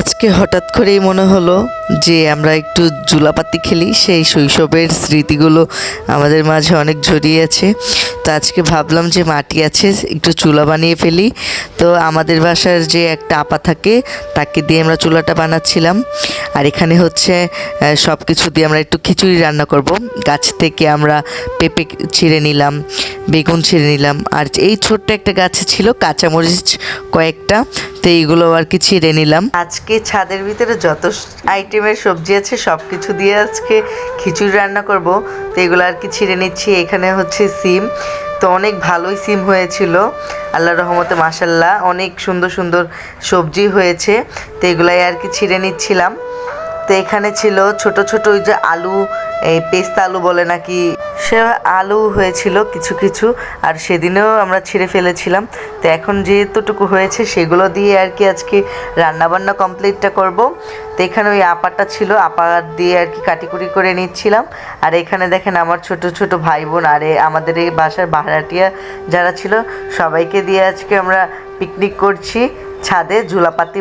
আজকে হঠাৎ করেই মনে হলো যে আমরা একটু জুলাপাতি খেলি, সেই শৈশবের স্মৃতিগুলো আমাদের মাঝে অনেক জড়িয়ে আছে। তো আজকে ভাবলাম যে মাটি আছে, একটু চুলা বানিয়ে ফেলি। তো আমাদের বাসার যে একটা আপা থাকে, তাকে দিয়ে আমরা চুলাটা বানাচ্ছিলাম। আর এখানে হচ্ছে সব কিছু দিয়ে আমরা একটু খিচুড়ি রান্না করব। গাছ থেকে আমরা পেঁপে ছিঁড়ে নিলাম, বেগুন ছিঁড়ে নিলাম, আর এই ছোট্ট একটা গাছে ছিল কাঁচামরিচ কয়েকটা, তো এইগুলো আর কি ছিঁড়ে নিলাম। আজকে ছাদের ভিতরে যত আইটেমের সবজি আছে সব কিছু দিয়ে আজকে খিচুড়ি রান্না করব। তো এগুলো আর কি ছিঁড়ে নিচ্ছি। এখানে হচ্ছে সিম তো অনেক ভালোই সিম হয়েছিল। আল্লাহ রহমতে মাসাল্লাহ অনেক সুন্দর সুন্দর সবজি হয়েছে। তো এগুলাই আর কি ছিঁড়ে নিচ্ছিলাম। তো এখানে ছিল ছোট ছোট ওই যে আলু, এই পেস্তা আলু বলে নাকি, সে আলু হয়েছিল কিছু কিছু, আর সেদিনেও আমরা ছিঁড়ে ফেলেছিলাম। তো এখন যেহেতুটুকু হয়েছে সেগুলো দিয়ে আর কি আজকে রান্নাবান্না কমপ্লিটটা করব। তো এখানে ওই আপাটা ছিল, আপা দিয়ে আর কি কাটিকুটি করে নিচ্ছিলাম। আর এখানে দেখেন আমার ছোট ছোট ভাই বোন আর আমাদের এই বাসার ভাড়াটিয়া যারা ছিল, সবাইকে দিয়ে আজকে আমরা পিকনিক করছি ছাদে ঝুলাপাতি।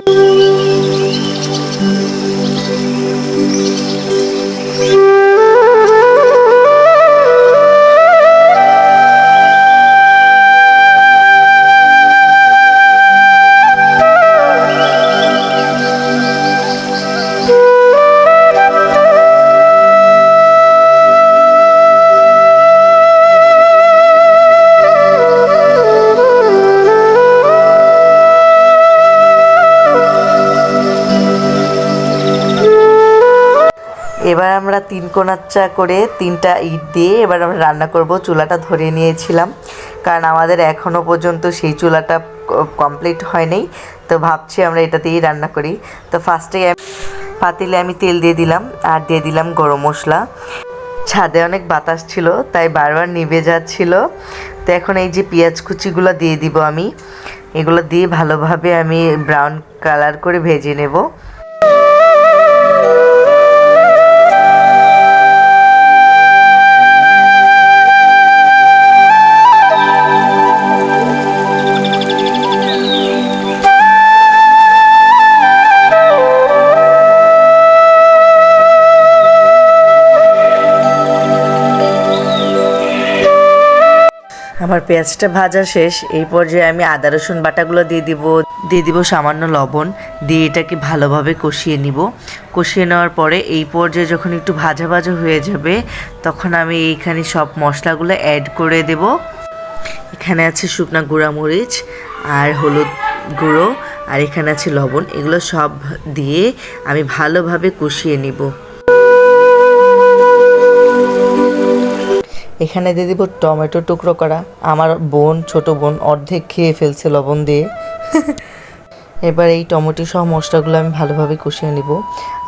এবার আমরা তিন কোনাচ্চা করে তিনটা ইট দিয়ে এবার আমরা রান্না করব। চুলাটা ধরে নিয়েছিলাম, কারণ আমাদের এখনও পর্যন্ত সেই চুলাটা কমপ্লিট হয়নি। তো ভাবছি আমরা এটা দিয়েই রান্না করি। তো ফার্স্টে পাতিলে আমি তেল দিয়ে দিলাম, আর দিয়ে দিলাম গরম মশলা। ছাদে অনেক বাতাস ছিল, তাই বারবার নিভে যাচ্ছিল। তো এখন এই যে পেঁয়াজ কুচিগুলো দিয়ে দিব আমি, এগুলো দিয়ে ভালোভাবে আমি ব্রাউন কালার করে ভেজে নেব। আমার পেঁয়াজটা ভাজা শেষ। এই পর্যায়ে আমি আদা, রসুন বাটাগুলো দিয়ে দিব। দিয়ে দিব সামান্য লবণ। দিয়ে এটাকে ভালোভাবে কষিয়ে নিব। কষিয়ে নেওয়ার পরে এই পর্যায়ে যখন একটু ভাজা ভাজা হয়ে যাবে, তখন আমি এইখানে সব মশলাগুলো অ্যাড করে দেব। এখানে আছে শুকনা গুঁড়া মরিচ আর হলুদ গুঁড়ো আর এখানে আছে লবণ। এগুলো সব দিয়ে আমি ভালোভাবে কষিয়ে নিব। এখানে দিয়ে দিব টমেটো টুকরো করা। আমার বোন ছোট বোন অর্ধেক খেয়ে ফেলছে লবণ দিয়ে। এবার এই টমেটো সহ মশলাগুলো আমি ভালোভাবে কষিয়ে নিব।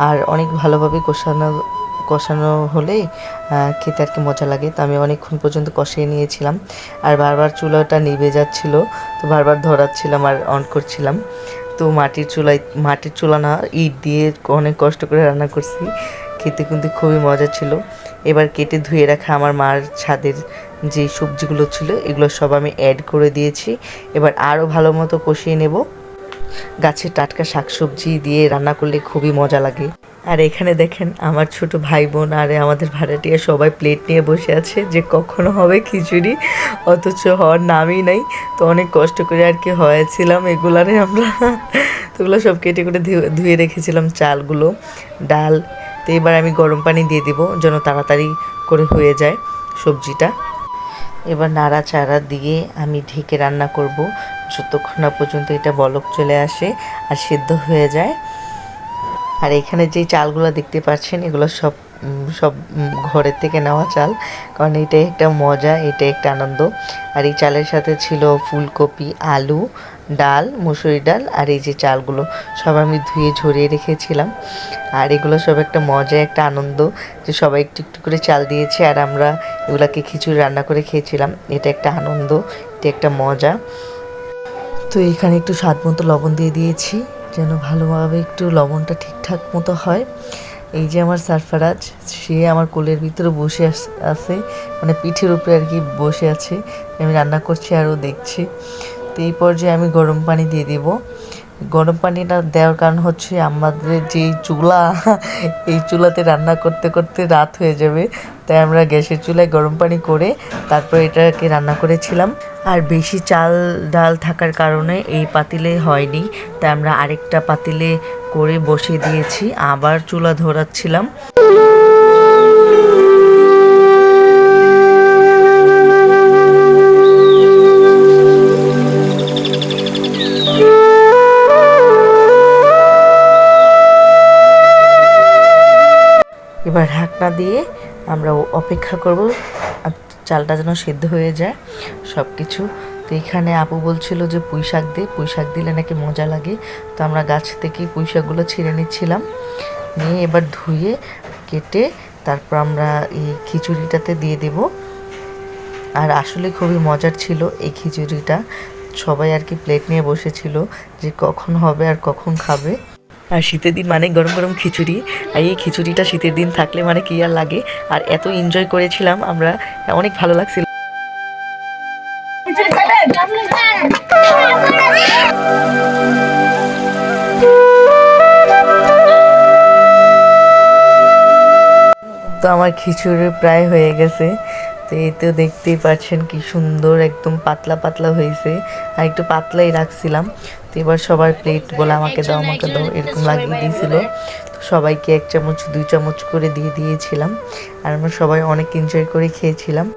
আর অনেক ভালোভাবে কষানো কষানো হলে খেতে আর কি মজা লাগে। তো আমি অনেকক্ষণ পর্যন্ত কষিয়ে নিয়েছিলাম। আর বারবার চুলাটা নিভে যাচ্ছিল তো বারবার ধরাচ্ছিলাম আর অন করছিলাম। তো মাটির চুলায় মাটির চুলা না ইট দিয়ে অনেক কষ্ট করে রান্না করছি। খেতে কিন্তু খুবই মজা ছিল। এবার কেটে ধুয়ে রাখা আমার মার ছাদের যে সবজিগুলো ছিল, এগুলো সব আমি অ্যাড করে দিয়েছি। এবার আরও ভালো মতো কষিয়ে নেব। গাছের টাটকা শাকসবজি দিয়ে রান্না করলে খুবই মজা লাগে। আর এখানে দেখেন আমার ছোট ভাই বোন আর আমাদের ভাড়াটিয়া সবাই প্লেট নিয়ে বসে আছে যে কখনো হবে খিচুড়ি, অথচ হওয়ার নামই নাই। তো অনেক কষ্ট করে আর কি হয়েছিলাম এগুলারে আমরা। তো সব কেটে কেটে ধুয়ে রেখেছিলাম চালগুলো। ডাল তো এবার আমি গরম পানি দিয়ে দিব যেন তাড়াতাড়ি করে হয়ে যায় সবজিটা। এবার নাড়াচাড়া দিয়ে আমি ঢেকে রান্না করব। যতক্ষণ না পর্যন্ত এটা বলক চলে আসে আর সিদ্ধ হয়ে যায়। আর এখানে যে চালগুলো দেখতে পাচ্ছেন, এগুলো সব সব ঘরের থেকে নেওয়া চাল। কারণ এটা একটা মজা, এটাই একটা আনন্দ। আর এই চালের সাথে ছিল ফুলকপি, আলু ডাল মুসুরি ডাল আর এই যে চালগুলো সব আমি ধুয়ে ঝরিয়ে রেখেছিলাম। আর এগুলো সব একটা মজা একটা আনন্দ যে সবাই একটু একটু করে চাল দিয়েছে আর আমরা এগুলাকে খিচুড়ি রান্না করে খেয়েছিলাম। এটা একটা আনন্দ, এটা একটা মজা। তো এখানে একটু স্বাদ মতো লবণ দিয়ে দিয়েছি যেন ভালোভাবে একটু লবণটা ঠিকঠাক মতো হয়। এই যে আমার সারফারাজ, সে আমার কোলের ভিতরে বসে আছে মানে পিঠের উপরে আর কি বসে আছে। আমি রান্না করছি আরও দেখছি। তো এই পর্যায়ে আমি গরম পানি দিয়ে দিব। গরম পানিটা দেওয়ার কারণ হচ্ছে আমাদের যে চুলা, এই চুলাতে রান্না করতে করতে রাত হয়ে যাবে। তাই আমরা গ্যাসের চুলায় গরম পানি করে তারপর এটাকে রান্না করেছিলাম। আর বেশি চাল ডাল থাকার কারণে এই পাতিলে হয়নি। তাই আমরা আরেকটা পাতিলে করে বসিয়ে দিয়েছি। আবার চুলা ধরাচ্ছিলাম। দিয়ে আমরা অপেক্ষা করব চালটা যেন সেদ্ধ হয়ে যায় সব কিছু তো এখানে আপু বলছিল যে পুঁই শাক দিয়ে পুঁই শাক দিলে নাকি মজা লাগে। তো আমরা গাছ থেকে পুঁই শাকগুলো ছিঁড়ে নিচ্ছিলাম। নিয়ে এবার ধুয়ে কেটে তারপর আমরা এই খিচুড়িটাতে দিয়ে দেব। আর আসলে খুবই মজার ছিল এই খিচুড়িটা। সবাই আর কি প্লেট নিয়ে বসেছিল যে কখন হবে আর কখন খাবে। আর শীতের দিন মানে গরম গরম খিচুড়ি। আর এই খিচুড়িটা শীতের দিন থাকলে মানে কি আর লাগে? আর এত এনজয় করেছিলাম আমরা, অনেক ভালো লাগছিল। তো আমার খিচুড়ি প্রায় হয়ে গেছে। তো এই তো দেখতেই পাচ্ছেন কি সুন্দর, একদম পাতলা পাতলা হয়েছে। আর একটু পাতলাই রাখছিলাম। তো এবার সবার প্লেট বলে আমাকে দাও আমাকে দাও, এরকম লাগিয়ে দিয়েছিল। তো সবাইকে এক চামচ, দুই চামচ করে দিয়ে দিয়েছিলাম। আর আমরা সবাই অনেক এনজয় করে খেয়েছিলাম।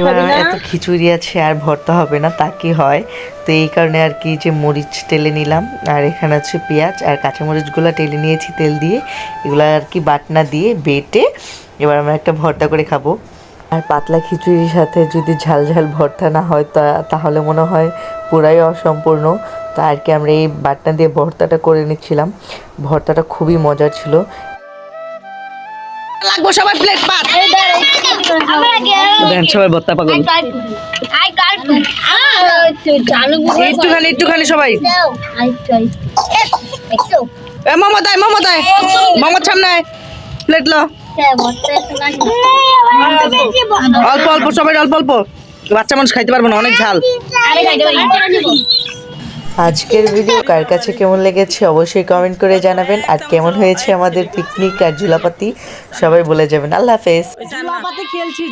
এবার আমার এত খিচুড়ি আছে আর ভর্তা হবে না তা কি হয়? তো এই কারণে আর কি যে মরিচ টেলে নিলাম আর এখানে আছে পেঁয়াজ আর কাঁচামরিচগুলো টেলে নিয়েছি তেল দিয়ে। এগুলো আর কি বাটনা দিয়ে বেটে এবার আমরা একটা ভর্তা করে খাব। আর পাতলা খিচুড়ির সাথে যদি ঝাল ঝাল ভর্তা না হয় তা তাহলে মনে হয় পুরাই অসম্পূর্ণ। তা আর কি আমরা এই বাটনা দিয়ে ভর্তাটা করে নিচ্ছিলাম। ভর্তাটা খুবই মজার ছিল। লাগবো সবাই প্লেট পাত দেন সবাই ভত্তা পাগল একটুখানি একটুখানি সবাই। এ মামা দাই মামা দাই মামার সামনে প্লেট লো। অল্প অল্প সবাই অল্প অল্প। বাচ্চা মানুষ খাইতে পারব না অনেক ঝাল। আজকের ভিডিও কার কাছে কেমন লেগেছে অবশ্যই কমেন্ট করে জানাবেন। আর কেমন হয়েছে আমাদের পিকনিক আর জুলাপাতি সবাই বলে যাবেন। আল্লাহ হাফেজ। খেলছি